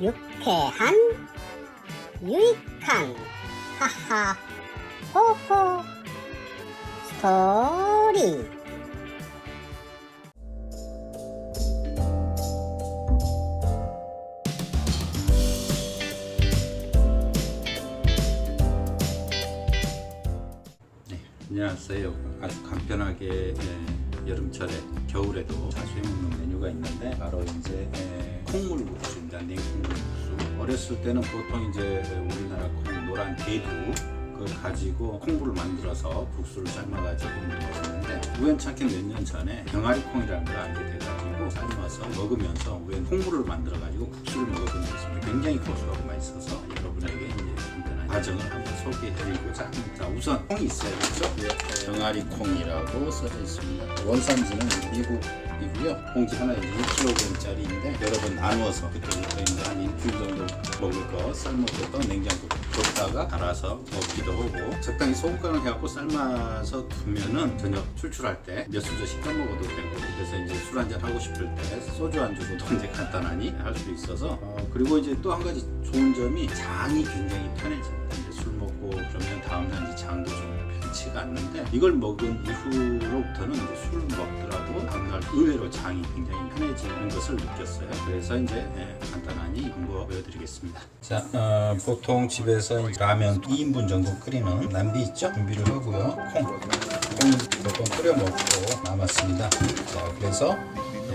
유쾌한 유익한 하하 호호 스토리 네, 안녕하세요. 아주 간편하게 예, 여름철에 겨울에도 자주 해먹는 메뉴가 있는데 바로 이제 예, 콩물 국수입니다. 냉콩물 국수. 어렸을 때는 보통 이제 우리나라 콩 노란 대두 그걸 가지고 콩물을 만들어서 국수를 삶아가지고 먹었는데 우연찮게 몇 년 전에 병아리 콩이라는 걸 알게 돼가지고 삶아서 먹으면서 우연 콩물을 만들어가지고 국수를 먹어본 적이 있습니다. 굉장히 고소하고 맛있어서 여러분에게 과정을 한번 소개해드리고자 합니다. 우선 콩이 있어야겠죠? 예, 병아리 콩이라고 써져 있습니다. 원산지는 미국이고요. 봉지 하나에 6kg짜리인데 여러 번 나누어서 그때부터 이제 한 일주일 정도 먹을 거 삶아서 냉장고 뒀다가 갈아서 먹기도 하고 적당히 소금간을 해갖고 삶아서 두면은 저녁 출출할 때 몇 수저 식감 먹어도 되고 그래서 이제 술 한잔 하고 싶을 때 소주 안주로도 이제 간단하니 할 수 있어서 어, 그리고 이제 또 한 가지 좋은 점이 장이 굉장히 편해집니다. 않는데 이걸 먹은 이후로부터는 이제 술을 먹더라도 다음날 의외로 장이 굉장히 편해지는 것을 느꼈어요. 그래서 이제 예, 간단하니 한번 보여드리겠습니다. 자, 어, 보통 집에서 라면 2인분 정도 끓이는 남비 있죠? 준비를 하고요. 콩, 콩 몇번 끓여 먹고 남았습니다. 자, 그래서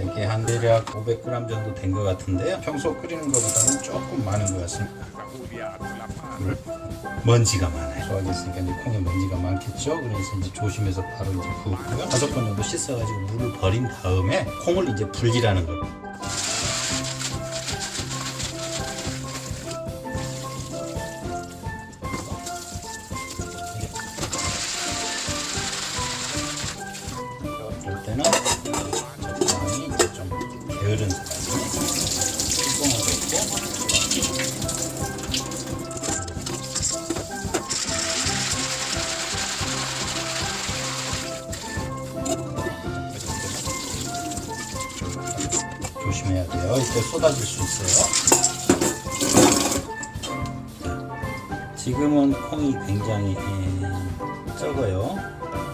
이게 한 대략 500g 정도 된 것 같은데요. 평소 끓이는 것보다는 조금 많은 것 같습니다. 물. 먼지가 많아요. 있으니까 이제 콩에 먼지가 많겠죠. 그래서 이제 조심해서 바로 이제 부었고요. 다섯 번 정도 씻어가지고 물을 버린 다음에 콩을 이제 불리라는 거예요. 게으른 조심해야 돼요. 이때 쏟아질 수 있어요. 지금은 콩이 굉장히 에, 적어요.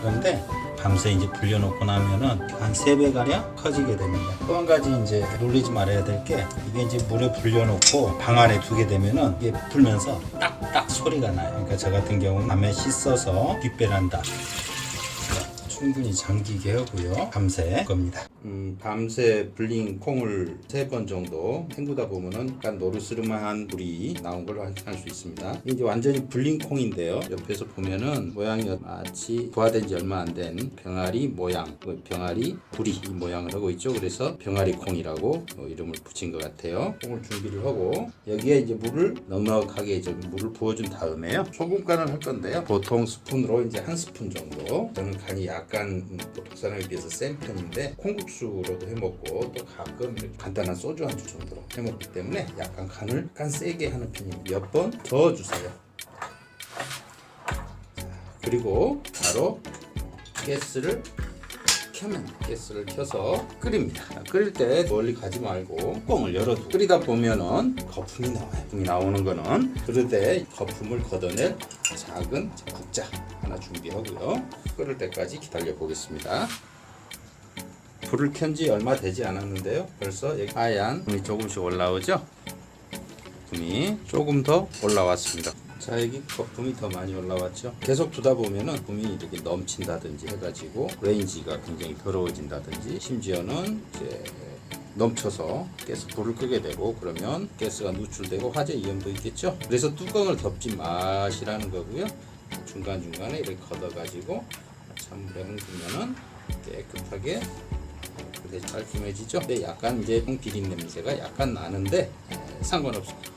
그런데 밤새 이제 불려놓고 나면은 한 3배 가량 커지게 됩니다. 또 한 가지 이제 놀리지 말아야 될 게 이게 이제 물에 불려놓고 방 안에 두게 되면은 이게 불면서 딱딱 소리가 나요. 그러니까 저 같은 경우는 밤에 씻어서 뒷배란다. 충분히 잠기게 하고요. 밤새 겁니다. 음, 밤새 불린 콩을 세 번 정도 헹구다 보면은 약간 노르스름한 물이 나온 걸할수 있습니다. 이제 완전히 불린 콩인데요. 옆에서 보면은 모양이 마치 부화된 지 얼마 안 된 병아리 모양, 그 병아리 불이 이 모양을 하고 있죠. 그래서 병아리 콩이라고 어, 이름을 붙인 것 같아요. 콩을 준비를 하고 여기에 이제 물을 넉넉하게 좀 물을 부어준 다음에요. 소금간을 할 건데요. 보통 스푼으로 이제 한 스푼 정도. 저는 간이 약간 보통 사람에 비해서 센 편인데 콩국수로도 해먹고 또 가끔 간단한 소주 안주 정도로 해먹기 때문에 약간 간을 약간 세게 하는 편입니다. 몇 번 저어주세요. 자, 그리고 바로 가스를 켜면 가스를 켜서 끓입니다. 자, 끓일 때 멀리 가지 말고 뚜껑을 열어두고 끓이다 보면은 거품이 나와요. 거품이 나오는 거는 때 거품을 걷어낼 작은 국자 준비하고요. 끓을 때까지 기다려 보겠습니다. 불을 켠 지 얼마 되지 않았는데요. 벌써 하얀 불이 조금씩 올라오죠. 거품이 조금 더 올라왔습니다. 자 여기 거품이 더 많이 올라왔죠. 계속 두다 보면은 거품이 이렇게 넘친다든지 해가지고 레인지가 굉장히 더러워진다든지 심지어는 이제 넘쳐서 가스 불을 끄게 되고 그러면 가스가 누출되고 화재 위험도 있겠죠. 그래서 뚜껑을 덮지 마시라는 거고요. 중간 중간에 이렇게 걷어가지고 찬물에 헹구면은 깨끗하게 그래서 깔끔해지죠. 근데 약간 이제 비린 냄새가 약간 나는데 에, 상관없습니다.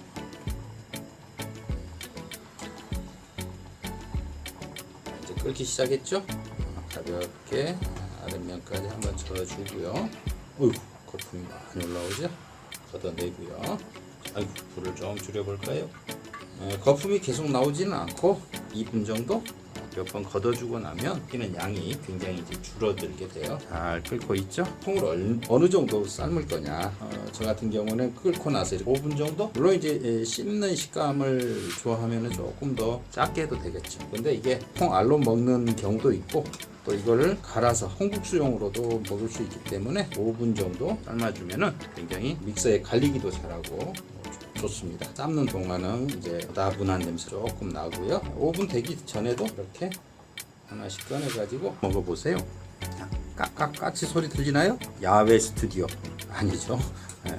이제 끓기 시작했죠? 어, 가볍게 아랫면까지 한번 저어주고요. 어이구, 거품이 많이 올라오죠? 걷어내고요. 아이고, 불을 좀 줄여볼까요? 어, 거품이 계속 나오지는 않고 2분 정도 몇 번 걷어주고 나면 끼는 양이 굉장히 이제 줄어들게 돼요. 잘 끓고 있죠? 얼- 어느 정도 삶을 거냐? 어, 저 같은 경우는 끓고 나서 5분 정도? 물론 이제 에, 씹는 식감을 좋아하면 조금 더 작게 해도 되겠죠. 근데 이게 콩 알로 먹는 경우도 있고 또 이거를 갈아서 홍국수용으로도 먹을 수 있기 때문에 5분 정도 삶아주면은 굉장히 믹서에 갈리기도 잘하고 좋습니다. 삶는 동안은 이제 나분한 냄새 조금 나고요. 5분 되기 전에도 이렇게 하나씩 꺼내가지고 먹어보세요. 까까 까치 소리 들리나요? 야외 스튜디오 아니죠? 예,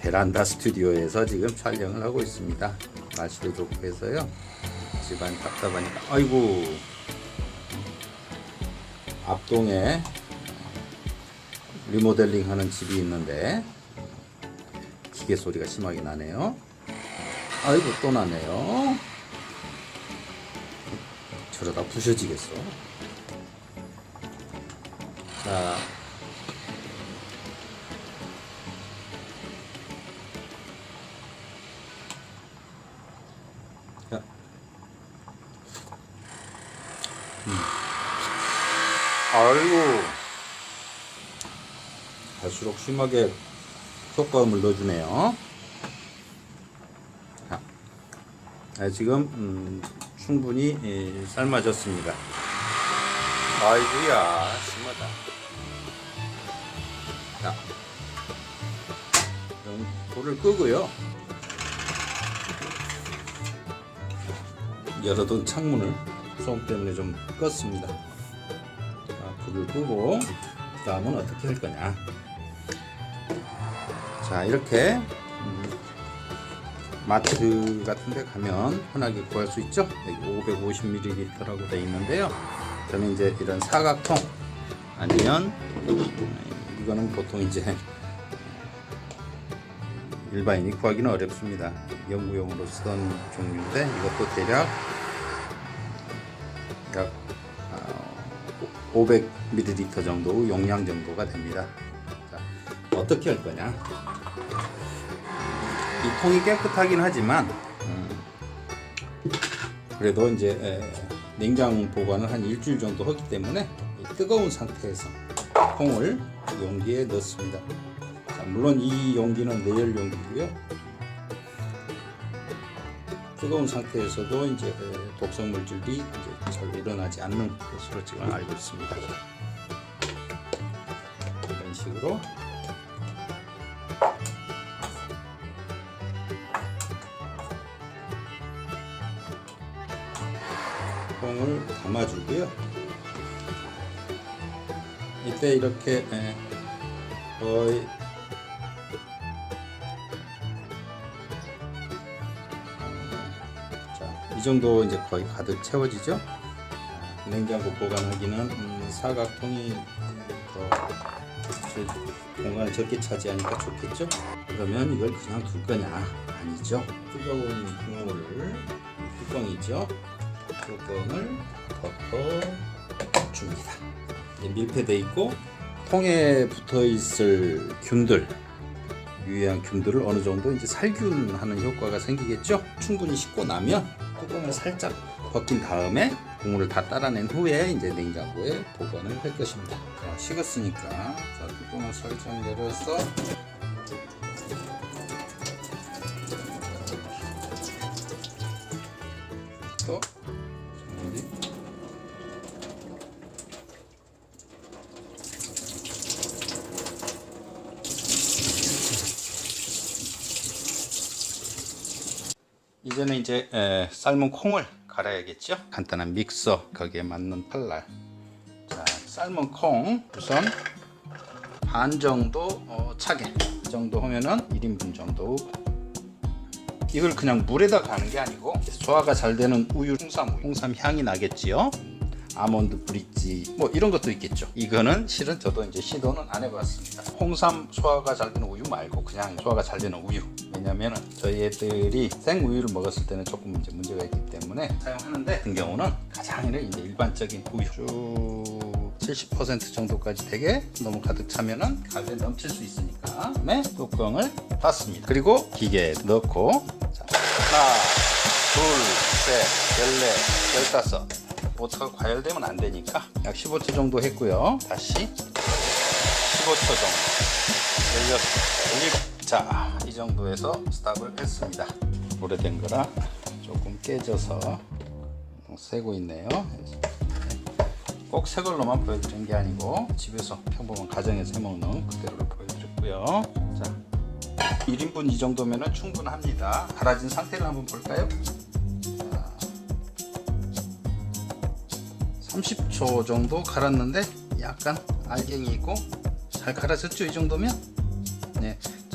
베란다 스튜디오에서 지금 촬영을 하고 있습니다. 날씨도 좋고 해서요. 집안 답답하니까 아이고 앞동에 리모델링 하는 집이 있는데 기계 소리가 심하게 나네요. 아이고 또 나네요. 저러다 부셔지겠어. 자. 자. 음. 아이고. 갈수록 심하게 효과음을 넣어주네요. 자, 아, 지금 음, 충분히 예, 삶아졌습니다. 아이고야 심하다. 자, 불을 끄고요. 열어둔 창문을 소음 때문에 좀 껐습니다. 자, 불을 끄고 다음은 어떻게 할 거냐? 자 이렇게 음, 마트 같은 데 가면 흔하게 구할 수 있죠? 여기 550ml라고 되어 있는데요. 저는 이제 이런 사각통 아니면 음, 이거는 보통 이제 일반인이 구하기는 어렵습니다. 연구용으로 쓰던 종류인데 이것도 대략 약 500ml 정도 용량 정도가 됩니다. 자, 어떻게 할 거냐 이 통이 깨끗하긴 하지만 음, 그래도 이제 에, 냉장 보관을 한 일주일 정도 하기 때문에 이 뜨거운 상태에서 콩을 용기에 넣습니다. 자, 물론 이 용기는 내열 용기고요. 뜨거운 상태에서도 이제 에, 독성 물질이 이제 잘 일어나지 않는 것으로 지금 알고 있습니다. 이런 식으로 담아주고요. 이때 이렇게 에, 거의 자, 이 정도 이제 거의 가득 채워지죠. 자, 냉장고 보관하기는 음, 사각통이 더 제- 공간을 적게 차지하니까 좋겠죠. 그러면 이걸 그냥 둘 거냐? 아니죠. 뜨거운 국물을 뚜껑이죠. 뚜껑을 덮어 줍니다. 밀폐돼 있고 통에 붙어 있을 균들 유해한 균들을 어느 정도 이제 살균하는 효과가 생기겠죠. 충분히 식고 나면 뚜껑을 살짝 벗긴 다음에 국물을 다 따라낸 후에 이제 냉장고에 보관을 할 것입니다. 자, 식었으니까 자, 뚜껑을 살짝 열어서 이제는 이제 에, 삶은 콩을 갈아야겠죠. 간단한 믹서 거기에 맞는 칼날. 자, 삶은 콩 우선 반 정도 어, 차게 이 정도 하면은 1인분 정도. 이걸 그냥 물에다 가는 게 아니고 소화가 잘 되는 우유, 홍삼, 홍삼 향이 나겠지요. 아몬드 브릿지 뭐 이런 것도 있겠죠. 이거는 실은 저도 이제 시도는 안 해봤습니다. 홍삼 소화가 잘 되는 우유 말고 그냥 소화가 잘 되는 우유. 왜냐면은 저희 애들이 생 우유를 먹었을 때는 조금 이제 문제가 있기 때문에 사용하는데 같은 경우는 가장 이제 일반적인 우유 쭉70% 정도까지 되게 너무 가득 차면은 가게 넘칠 수 있으니까 그다음에 뚜껑을 닫습니다. 그리고 기계에 넣고 자, 하나, 둘, 셋, 열네, 열다섯 오토가 과열되면 안 되니까 약 15초 정도 했고요. 다시 15초 정도. 16, 자, 이 정도에서 스탑을 했습니다. 오래된 거라 조금 깨져서 새고 있네요. 꼭 새 걸로만 보여드린 게 아니고 집에서 평범한 가정에서 해먹는 그대로를 보여드렸고요. 자, 1인분 이 정도면 충분합니다. 갈아진 상태를 한번 볼까요? 자, 30초 정도 갈았는데 약간 알갱이 있고 잘 갈아졌죠 이 정도면?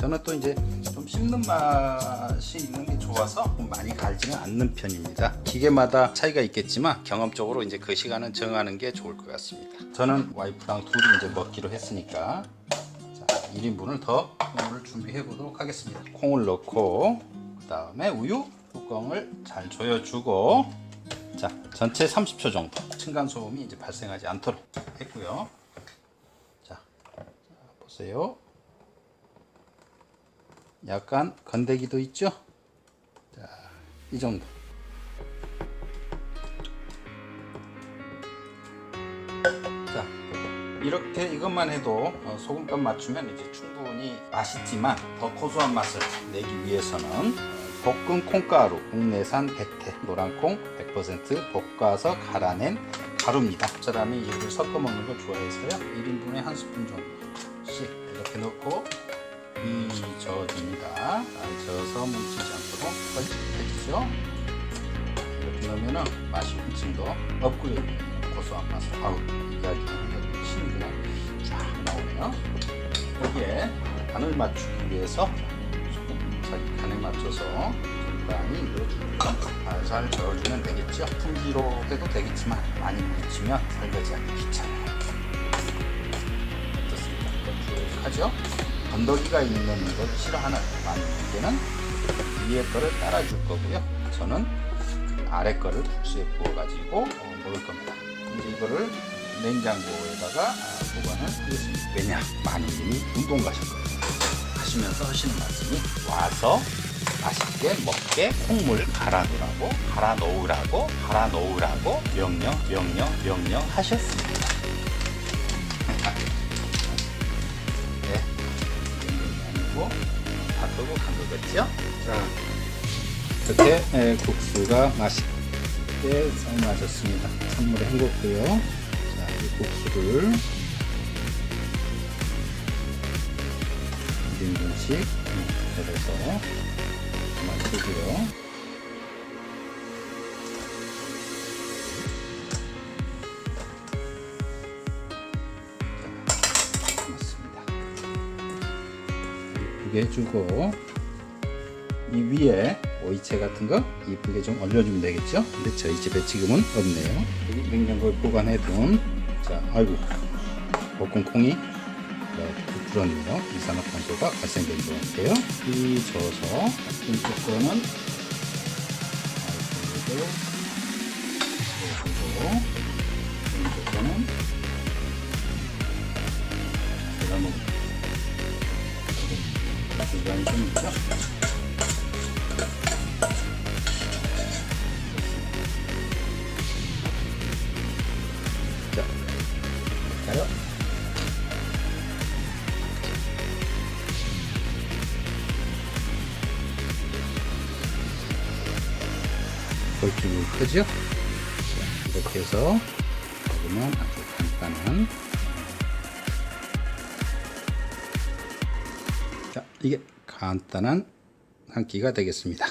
네, 저는 또 이제 좀 씹는 맛이 있는 게 좋아서 많이 갈지는 않는 편입니다. 기계마다 차이가 있겠지만 경험적으로 이제 그 시간은 정하는 게 좋을 것 같습니다. 저는 와이프랑 둘이 이제 먹기로 했으니까 자, 1인분을 더 콩을 준비해 보도록 하겠습니다. 콩을 넣고 그 다음에 우유 뚜껑을 잘 조여주고 자 전체 30초 정도 층간 소음이 이제 발생하지 않도록 했고요. 자, 자 보세요. 약간 건더기도 있죠? 자, 이 정도. 자, 이렇게 이것만 해도 어, 소금값 맞추면 이제 충분히 맛있지만 더 고소한 맛을 내기 위해서는 어, 볶은 콩가루 국내산 백태 노란콩 100% 볶아서 갈아낸 가루입니다. 사람이 이걸 섞어 먹는 걸 좋아해서요. 1인분에 한 스푼 정도씩 이렇게 넣고 이 저어서 뭉치지 않도록 해주죠. 이렇게 넣으면 맛이 훨씬 더 업그레이드 고소한 맛을 아우 이야기하는 그냥 쫙 나오네요. 여기에 간을 맞추기 위해서 조금 자기 간에 맞춰서 적당히 넣어주고요. 살살 저어주면 되겠죠. 품기로 해도 되겠지만 많이 묻히면 설거지하기 귀찮아요. 어떻습니까? 이렇게 하죠. 건더기가 있는 걸 싫어하는 많은 분들은 위에 거를 따라줄 거고요. 저는 아래 거를 국수에 부어가지고 어, 먹을 겁니다. 이제 이거를 냉장고에다가 아, 보관을 하겠습니다. 왜냐? 마누님이 운동 가셨거든요. 하시면서 하시는 말씀이 와서 맛있게 먹게 콩물 갈아 놓으라고 갈아 놓으라고 갈아 놓으라고 명령 명령 명령 하셨습니다. 바꾸고 간 거겠죠? 자, 이렇게 에, 국수가 맛있게 삶아졌습니다. 찬물에 헹궜고요. 자, 이 국수를 1인분씩 내려서 마시고요. 이쁘게 해주고 이 위에 오이채 같은 거 이쁘게 좀 올려주면 되겠죠? 근데 저희 집에 지금은 없네요. 여기 냉장고에 보관해둔 자, 아이고 볶은 콩이 이렇게 불었네요. 이산화탄소가 발생된 것 같아요. 이 저어서 왼쪽 거는 아이고 좀 있죠? 자? 볼줄이 크죠? 자, 이렇게 해서 먹으면 아주 간단한 자, 이게 간단한 한 끼가 되겠습니다.